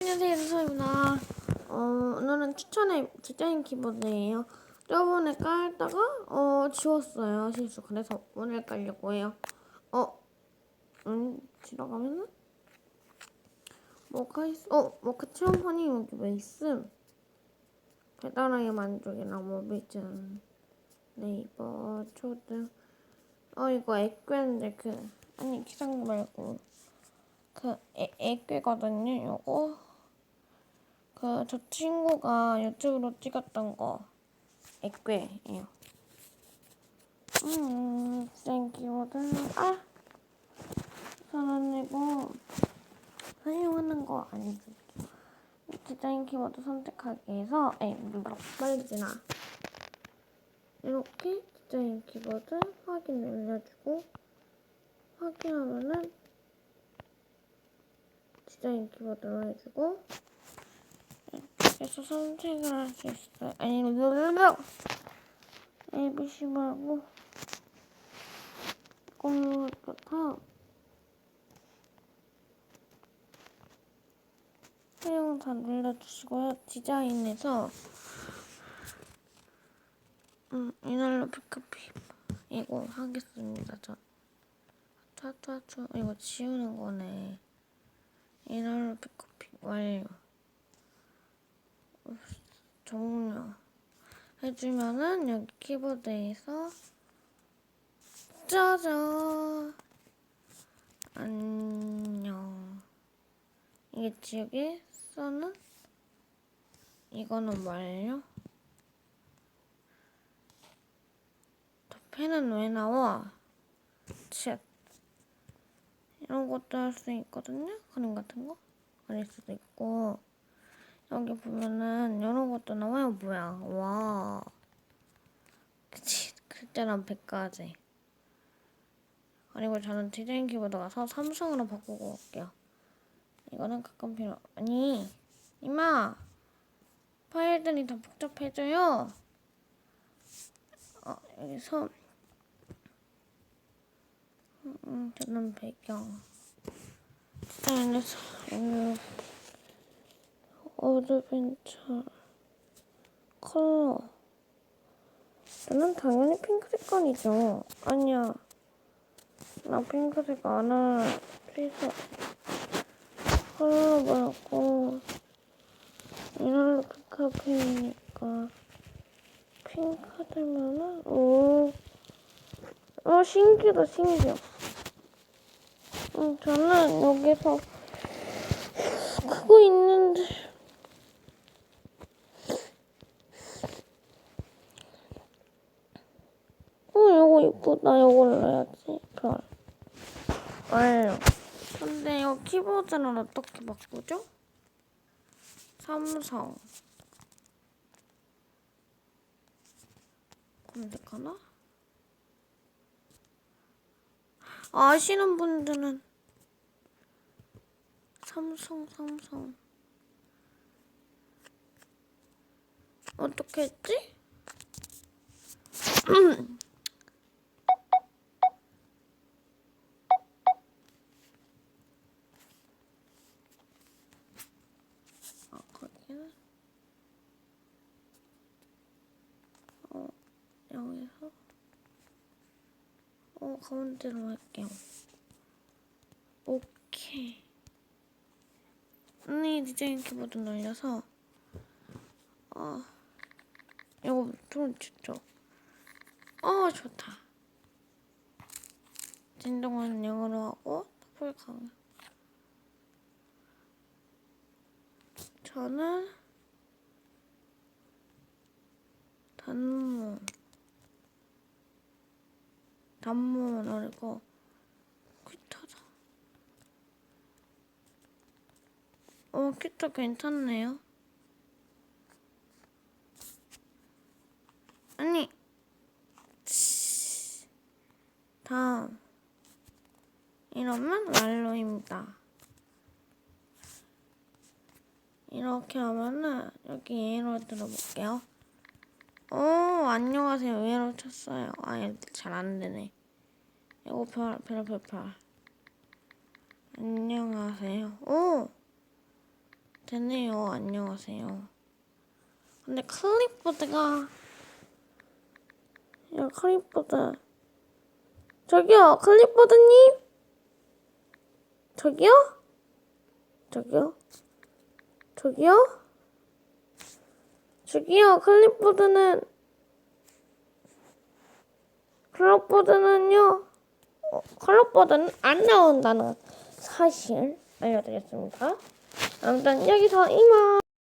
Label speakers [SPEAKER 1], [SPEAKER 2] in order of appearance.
[SPEAKER 1] 안녕하세요, 윤서입니다. 어, 오늘은 추천의 디자인 키보드예요. 저번에 깔다가 어, 지웠어요, 실수. 그래서 오늘 깔려고 해요. 어, 음, 지나가면은 뭐가 있어? 어, 뭐가 체험판이 여기 왜 있음? 배달의 만족이랑 모비즌, 네이버, 초등. 어, 이거 액괴인데 그 아니 기상 말고 그 애, 애괴거든요. 요거 그 저 친구가 유튜브로 찍었던 거 애괴예요. 음, 키보드 아 이거 사용하는 거 알려줄게요. 디자인 키보드 선택하기 위해서 뭐 빨리 지나 이렇게 디자인 키보드 확인 눌러주고 확인하면은 디자인 키보드로 해주고 그래서 선택을 할 수 있어요. 아니 눌러 ABC 말고 이걸로 다 사용 다 눌러주시고요. 디자인에서 음 이날로 피크피 이거 하겠습니다. 저 차차차 이거 지우는 거네. 이날로 피크피 완료. 종료 해주면은 여기 키보드에서 짜잔. 안녕. 이게 지우개서는? 이거는 완료 저 펜은 왜 나와? 챗 이런 것도 할 수 있거든요 그림 같은 거 그릴 수도 있고 여기 보면은 이런 것도 나와요. 뭐야? 와. 그치. 글자랑 100가지. 그리고 저는 디자인 키보드 가서 삼성으로 바꾸고 올게요. 이거는 가끔 필요. 아니, 이마. 파일들이 더 복잡해져요. 어, 여기서. 음, 저는 배경. 디자인에서. 음, 어드벤처 컬러 나는 당연히 핑크 색깔이죠 아니야 나 핑크색 안할 필요 컬러 말고 이날로 핑크색이니까 핑크 되면은 오, 어 신기하다 신기해 음, 저는 여기서 크고 있는데 어, 요거 이쁘다. 요걸 넣어야지. 별. 완료. 근데 이 키보드는 어떻게 바꾸죠? 삼성. 검색하나? 아시는 분들은 삼성, 삼성. 어떻게 했지? 아, 어, 여기서 어, 가운데로 할게요. 오케이. 언니 디자인 키보드 눌려서 어, 이거 좀 좋죠? 어, 좋다. 진동은 0으로 하고 풀 강화. 저는 단모 단모 누르고 퀴터다 어 퀴터 괜찮네요 아니 치. 다음 이러면 랄로입니다 이렇게 하면은 여기 예로 들어볼게요. 오 안녕하세요 예로 쳤어요. 아예 잘안 되네. 이거 별 별 별 별. 안녕하세요. 오 되네요. 안녕하세요. 근데 클립보드가 야 클립보드 저기요 클립보드님 저기요 저기요 저기요 저기요 클립보드는 클럽보드는요 어, 클럽보드는 안 나온다는 사실 알려드렸습니다. 아무튼 여기서 이만